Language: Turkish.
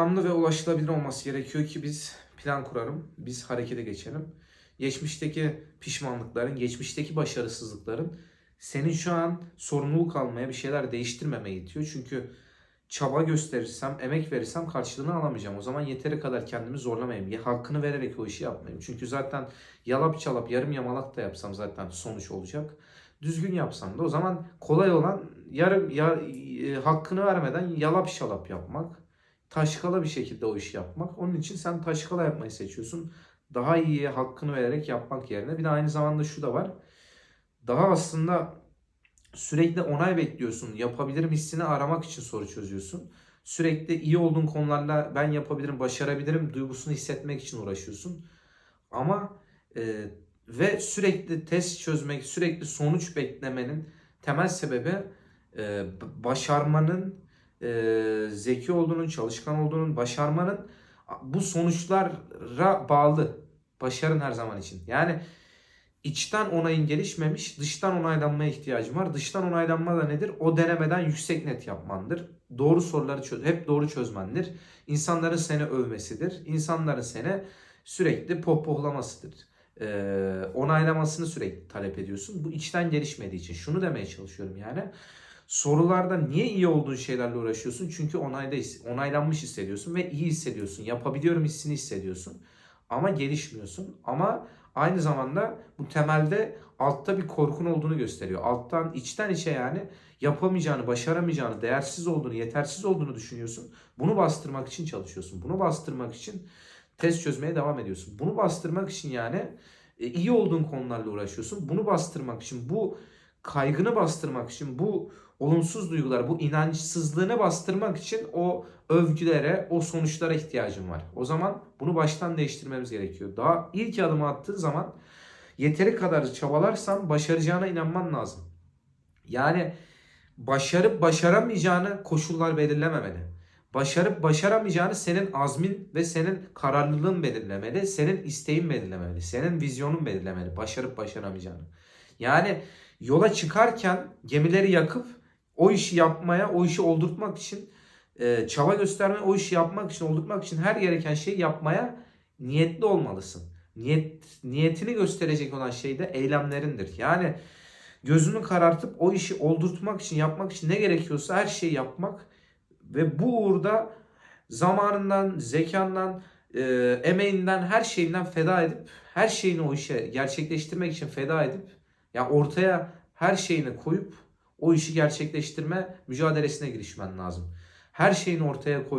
Anlamlı ve ulaşılabilir olması gerekiyor ki biz plan kuralım, biz harekete geçelim. Geçmişteki pişmanlıkların, geçmişteki başarısızlıkların senin şu an sorumluluk almaya, bir şeyler değiştirmemeye itiyor. Çünkü çaba gösterirsem, emek verirsem karşılığını alamayacağım. O zaman yeteri kadar kendimi zorlamayayım. Ya hakkını vererek o işi yapmayayım. Çünkü zaten yalap çalap, yarım yamalak da yapsam zaten sonuç olacak. Düzgün yapsam da o zaman kolay olan yarım ya, e, hakkını vermeden yalap şalap yapmak. Taşkala bir şekilde o işi yapmak. Onun için sen taşkala yapmayı seçiyorsun. Daha iyi hakkını vererek yapmak yerine. Bir de aynı zamanda şu da var. Daha aslında sürekli onay bekliyorsun. Yapabilirim hissini aramak için soru çözüyorsun. Sürekli iyi olduğun konularla ben yapabilirim, başarabilirim duygusunu hissetmek için uğraşıyorsun. Ama e, ve sürekli test çözmek, sürekli sonuç beklemenin temel sebebi e, başarmanın, e, zeki olduğunun, çalışkan olduğunun, başarmanın bu sonuçlara bağlı. Başarın her zaman için. Yani içten onayın gelişmemiş, dıştan onaylanmaya ihtiyacım var. Dıştan onaylanma da nedir? O denemeden yüksek net yapmandır. Doğru soruları çöz, hep doğru çözmendir. İnsanların seni övmesidir. İnsanların seni sürekli pohpohlamasıdır. Ee, onaylamasını sürekli talep ediyorsun. Bu içten gelişmediği için. Şunu demeye çalışıyorum yani. Sorularda niye iyi olduğun şeylerle uğraşıyorsun? Çünkü onayda onaylanmış hissediyorsun ve iyi hissediyorsun. Yapabiliyorum hissini hissediyorsun. Ama gelişmiyorsun. Ama aynı zamanda bu temelde altta bir korkun olduğunu gösteriyor. Alttan içten içe yani yapamayacağını, başaramayacağını, değersiz olduğunu, yetersiz olduğunu düşünüyorsun. Bunu bastırmak için çalışıyorsun. Bunu bastırmak için test çözmeye devam ediyorsun. Bunu bastırmak için yani e, iyi olduğun konularla uğraşıyorsun. Bunu bastırmak için, bu kaygını bastırmak için, bu olumsuz duygular, bu inançsızlığını bastırmak için o övgülere, o sonuçlara ihtiyacım var. O zaman bunu baştan değiştirmemiz gerekiyor. Daha ilk adımı attığın zaman yeteri kadar çabalarsan başaracağına inanman lazım. Yani başarıp başaramayacağını koşullar belirlememeli. Başarıp başaramayacağını senin azmin ve senin kararlılığın belirlemeli. Senin isteğin belirlemeli. Senin vizyonun belirlemeli. Başarıp başaramayacağını. Yani yola çıkarken gemileri yakıp o işi yapmaya, o işi oldurtmak için e, çaba göstermeye, o işi yapmak için, oldurtmak için her gereken şeyi yapmaya niyetli olmalısın. Niyet, niyetini gösterecek olan şey de eylemlerindir. Yani gözünü karartıp o işi oldurtmak için, yapmak için ne gerekiyorsa her şeyi yapmak ve bu uğurda zamanından, zekandan, e, emeğinden, her şeyinden feda edip, her şeyini o işe gerçekleştirmek için feda edip, ya ortaya her şeyini koyup o işi gerçekleştirme mücadelesine girişmen lazım. Her şeyini ortaya koy